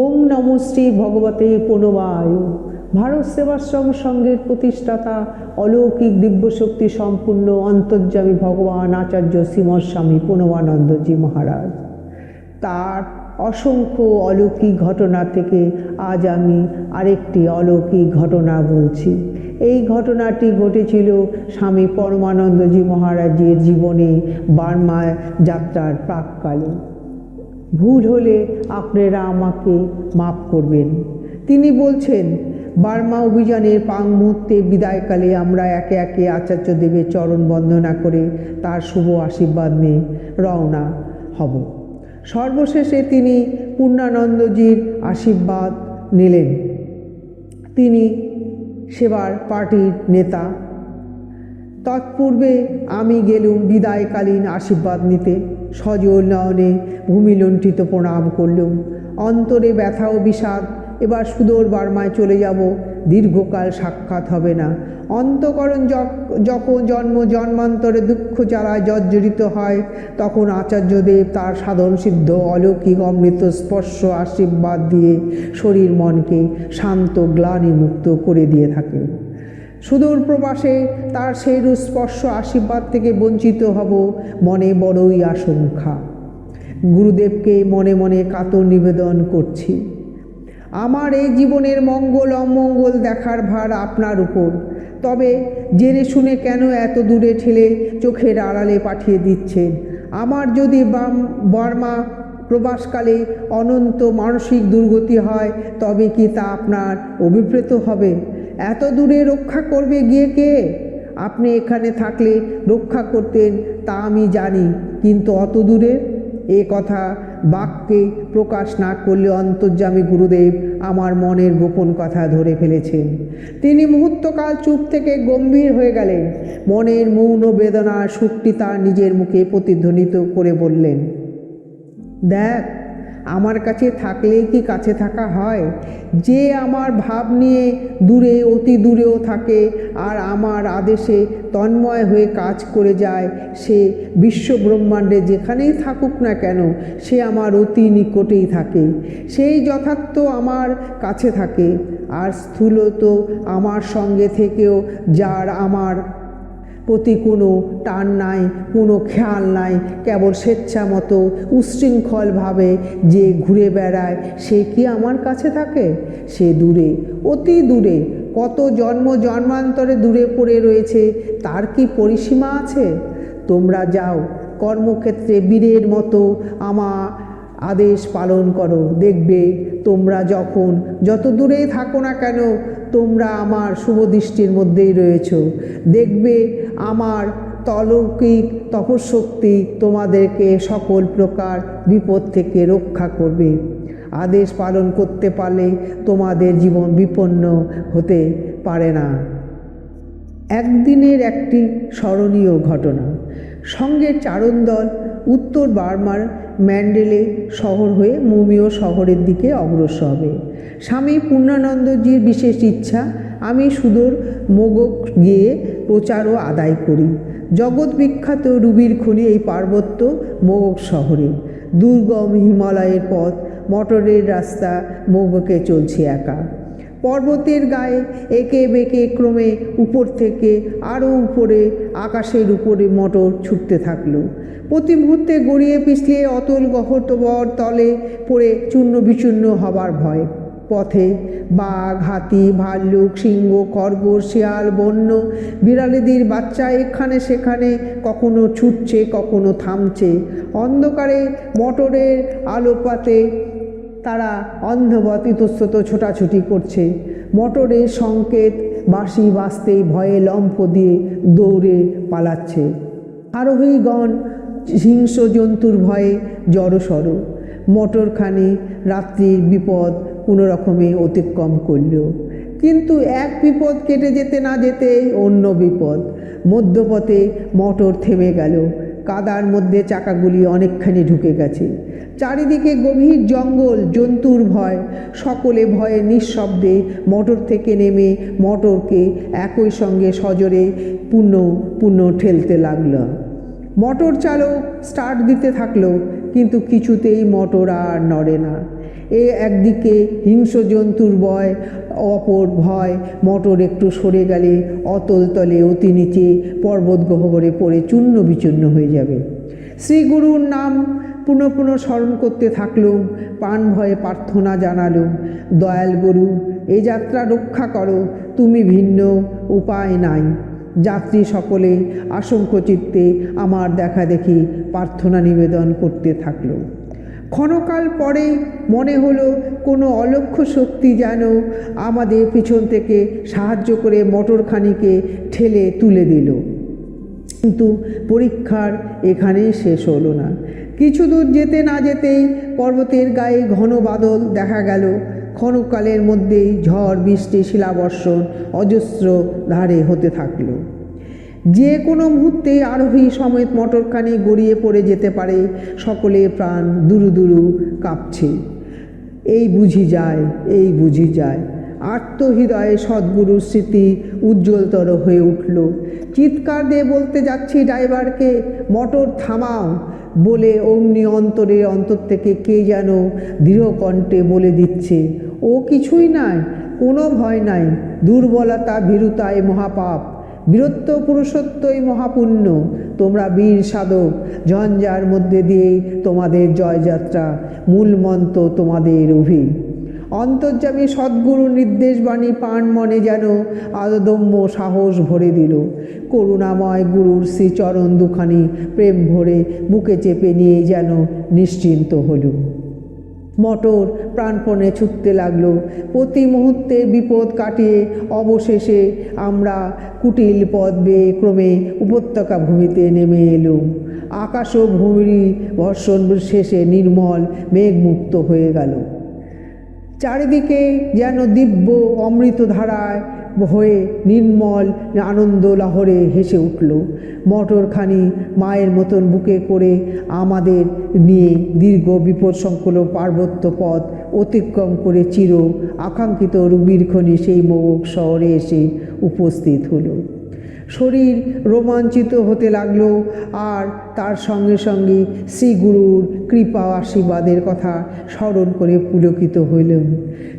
ওম নম শ্রী ভগবতে প্রণবায় ভারত সেবাশ্রম সংঘের প্রতিষ্ঠাতা, অলৌকিক দিব্যশক্তি সম্পূর্ণ অন্তর্যামী ভগবান আচার্য শ্রীমৎ স্বামী প্রণবানন্দজি মহারাজ। তার অসংখ্য অলৌকিক ঘটনা থেকে আজ আমি আরেকটি অলৌকিক ঘটনা বলছি। এই ঘটনাটি ঘটেছিল স্বামী পরমানন্দজি মহারাজের জীবনে বার্মা যাত্রার প্রাককালে। ভুল হলে আপনারা আমাকে মাফ করবেন। তিনি বলছেন, বার্মা অভিযানের পাং মুহূর্তে বিদায়কালে আমরা একে একে আচার্য দেবের চরণ বন্দনা করে তার শুভ আশীর্বাদ নিয়ে রওনা হব। সর্বশেষে তিনি পূর্ণানন্দজির আশীর্বাদ নিলেন। তিনি সেবার পার্টির নেতা। তৎপূর্বে আমি গেলুম বিদায়কালীন আশীর্বাদ নিতে। সজল নয়নে ভূমিলুণ্ঠিত প্রণাম করলুম। অন্তরে ব্যথা ও বিষাদ, এবার সুদূর বার্মায় চলে যাব, দীর্ঘকাল সাক্ষাৎ হবে না। অন্তকরণ যখন জন্ম জন্মান্তরে দুঃখ চালায় জর্জরিত হয়, তখন আচার্যদেব তার সাধন সিদ্ধ, অলৌকিক অমৃত স্পর্শ আশীর্বাদ দিয়ে শরীর মনকে শান্ত, গ্লানিমুক্ত করে দিয়ে থাকে। সুদূর প্রবাসে তার সেই স্পর্শ আশীর্বাদ থেকে বঞ্চিত হব মনে বড়ই আশঙ্কা। গুরুদেবকে মনে মনে কাতর নিবেদন করছি। আমার এই জীবনের মঙ্গল অমঙ্গল দেখার ভার আপনার উপর। তবে জেনে শুনে কেন এত দূরে ঠেলে চোখের আড়ালে পাঠিয়ে দিচ্ছেন? আমার যদি বাম বর্মা প্রবাসকালে অনন্ত মানসিক দুর্গতি হয়, তবে কি তা আপনার অভিপ্রেত হবে? এত দূরে রক্ষা করবে গিয়ে কে? আপনি এখানে থাকলে রক্ষা করতেন তা আমি জানি, কিন্তু অত দূরে? এ কথা বাক্যে প্রকাশ না করলে অন্তর্যামী গুরুদেব আমার মনের গোপন কথা ধরে ফেলেছেন। তিনি মুহূর্তকাল চুপ থেকে গম্ভীর হয়ে গেলেন। মনের মৌন বেদনার সুরটি তার নিজের মুখে প্রতিধ্বনিত করে বললেন, দেখ আমার কাছে থাকলেই কি কাছে থাকা হয়? যে আমার ভাব নিয়ে দূরে, অতি দূরেও থাকে আর আমার আদেশে তন্ময় হয়ে কাজ করে যায়, সে বিশ্ব ব্রহ্মাণ্ডে যেখানেই থাকুক না কেন, সে আমার অতি নিকটেই থাকে। সেই যথার্থ আমার কাছে থাকে। আর স্থূলত আমার সঙ্গে থেকেও যার আমার প্রতি কোনো টান নাই, কোনো খেয়াল নাই, কেবল স্বেচ্ছা মতো উচ্ছৃঙ্খলভাবে যে ঘুরে বেড়ায়, সে কি আমার কাছে থাকে? সে দূরে, অতি দূরে, কত জন্ম জন্মান্তরে দূরে পড়ে রয়েছে, তার কি পরিসীমা আছে? তোমরা যাও, কর্মক্ষেত্রে বীরের মতো আমার আদেশ পালন করো। দেখবে তোমরা যখন যত দূরেই থাকো না কেন, তোমরা আমার শুভ দৃষ্টির মধ্যেই রয়েছ। দেখবে আমার তলৌকিক তপশক্তি তোমাদেরকে সকল প্রকার বিপদ থেকে রক্ষা করবে। আদেশ পালন করতে পারলে তোমাদের জীবন বিপন্ন হতে পারে না। একদিনের একটি স্মরণীয় ঘটনা। সঙ্গে চারণ দল উত্তর বার্মার ম্যান্ডেলে শহর হয়ে মুমিও শহরের দিকে অগ্রসর হবে। স্বামী পূর্ণানন্দজির বিশেষ ইচ্ছা, আমি সুদূর মোগক গিয়ে প্রচারও আদায় করি। জগৎ বিখ্যাত রুবির খনি এই পার্বত্য মোগক শহরে। দুর্গম হিমালয়ের পথ, মটরের রাস্তা, মোগকে চলছে একা। পর্বতের গায়ে একে বেঁকে ক্রমে উপর থেকে আরও উপরে আকাশের উপরে মোটর ছুটতে থাকল। প্রতি মুহূর্তে গড়িয়ে পিছলিয়ে অতল গহতবর তলে পড়ে চূর্ণ বিচূর্ণ হবার ভয়। পথে বাঘ, হাতি, ভাল্লুক, সিংহ, খরগোশ, শিয়াল, বন্য বিড়ালিদের বাচ্চা এখানে সেখানে কখনো ছুটছে, কখনো থামছে। অন্ধকারে মোটরের আলোপাতে তারা অন্ধবত ইতস্তত ছোটাছুটি করছে। মোটরের সংকেত বাঁশি বাঁচতেই ভয়ে লম্ফ দিয়ে দৌড়ে পালাচ্ছে। আরোহীগণ হিংস্র জন্তুর ভয়ে জড়সড়। মোটরখানি রাত্রির বিপদ কোনো রকমে অতিক্রম করল। কিন্তু এক বিপদ কেটে যেতে না যেতে অন্য বিপদ। মধ্যপথে মোটর থেমে গেল। কাদার মধ্যে চাকাগুলি অনেকখানি ঢুকে গেছে। চারিদিকে গভীর জঙ্গল, জন্তুর ভয়। সকলে ভয়ে নিঃশব্দে মোটর থেকে নেমে মোটরকে একই সঙ্গে সজরে পূর্ণ পূর্ণ ঠেলতে লাগল। মোটর চালক স্টার্ট দিতে থাকল, কিন্তু কিছুতেই মোটর আর নড়ে না। এ একদিকে হিংস্র জন্তুর ভয়, অপর ভয়, মটর একটু সরে গেলে অতল তলে অতি নিচে পর্বত গহ্বরে পড়ে চূর্ণ বিচূর্ণ হয়ে যাবে। শ্রীগুরুর নাম পুনঃ পুনঃ স্মরণ করতে থাকলুম, প্রাণ ভয়ে প্রার্থনা জানালুম। দয়াল গুরু, এ যাত্রা রক্ষা করো, তুমি ভিন্ন উপায় নাই। যাত্রী সকলে আশঙ্ক চিত্তে আমার দেখা দেখি প্রার্থনা নিবেদন করতে থাকল ক্ষণকাল পরে মনে হলো কোনো অলক্ষ্য শক্তি যেন আমাদের পিছন থেকে সাহায্য করে মোটরখানিকে ঠেলে তুলে দিল। কিন্তু পরীক্ষার এখানেই শেষ হলো না। কিছু দূর যেতে না যেতেই পর্বতের গায়ে ঘন বাদল দেখা গেল। ক্ষণকালের মধ্যেই ঝড়, বৃষ্টি, শিলাবর্ষণ অজস্র ধারে হতে থাকল। যে কোনো মুহূর্তে আরোহী সমেত মটরখানি গড়িয়ে পড়ে যেতে পারে। সকলে প্রাণ দুরু দুরু কাঁপছে। এই বুঝি যায়, এই বুঝি যায়। আত্মহৃদয়ে সদ্গুরুর স্মৃতি উজ্জ্বলতর হয়ে উঠল। চিৎকার দিয়ে বলতে যাচ্ছি ড্রাইভারকে, মোটর থামাও। বলে অগ্নি অন্তরের অন্তর থেকে কে যেন দৃঢ় কণ্ঠে বলে দিচ্ছে। ও কিছুই নাই, কোনো ভয় নাই। দুর্বলতা ভীরুতায় মহাপাপ। বীরত্ব পুরুষত্বই মহাপুণ্য। তোমরা বীর সাধক, ঝঞ্ঝার মধ্যে দিয়েই তোমাদের জয়যাত্রা। মূল মন্ত্র তোমাদের অভি। অন্তর্যামী সদ্গুরু নির্দেশবাণী পান মনে যেন আদম্য সাহস ভরে দিল। করুণাময় গুরুর শ্রীচরণ দুখানি প্রেম ভরে বুকে চেপে নিয়ে যেন নিশ্চিন্ত হলুম। মটর প্রাণপণে ছুটতে লাগল। প্রতি মুহূর্তে বিপদ কাটিয়ে অবশেষে আমরা কুটিল পথ বেয়ে ক্রমে উপত্যকা ভূমিতে নেমে এলো আকাশ ও ভূমি ভর্ষণ শেষে নির্মল মেঘমুক্ত হয়ে গেল। চারিদিকে যেন দিব্য অমৃতধারায় হয়ে নির্মল আনন্দ লহরে হেসে উঠল। মটরখানি মায়ের মতন বুকে করে আমাদের নিয়ে দীর্ঘ বিপদ সংকল পার্বত্য পথ অতিক্রম করে চির আকাঙ্ক্ষিত রুবিরখনি সেই মোক শহরে এসে উপস্থিত হলো। শরীর রোমাঞ্চিত হতে লাগল আর তার সঙ্গে সঙ্গে শ্রী গুরুর কৃপা আশীর্বাদের কথা স্মরণ করে পুলকিত হইলেন।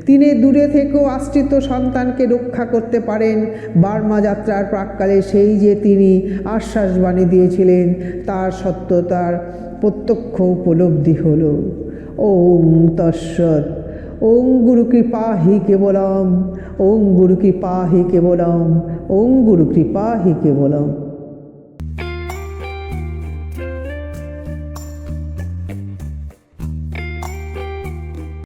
তিনি দূরে থেকেও আশ্রিত সন্তানকে রক্ষা করতে পারেন। বার্মা যাত্রার প্রাককালে সেই যে তিনি আশ্বাসবাণী দিয়েছিলেন, তার সত্যতার প্রত্যক্ষ উপলব্ধি হল। ওম তৎসৎ। ওং গুরু কৃপা হি কেবলম, ওং গুরু কৃপা হি কেবলম, ওং গুরু কৃপা হি কেবলম।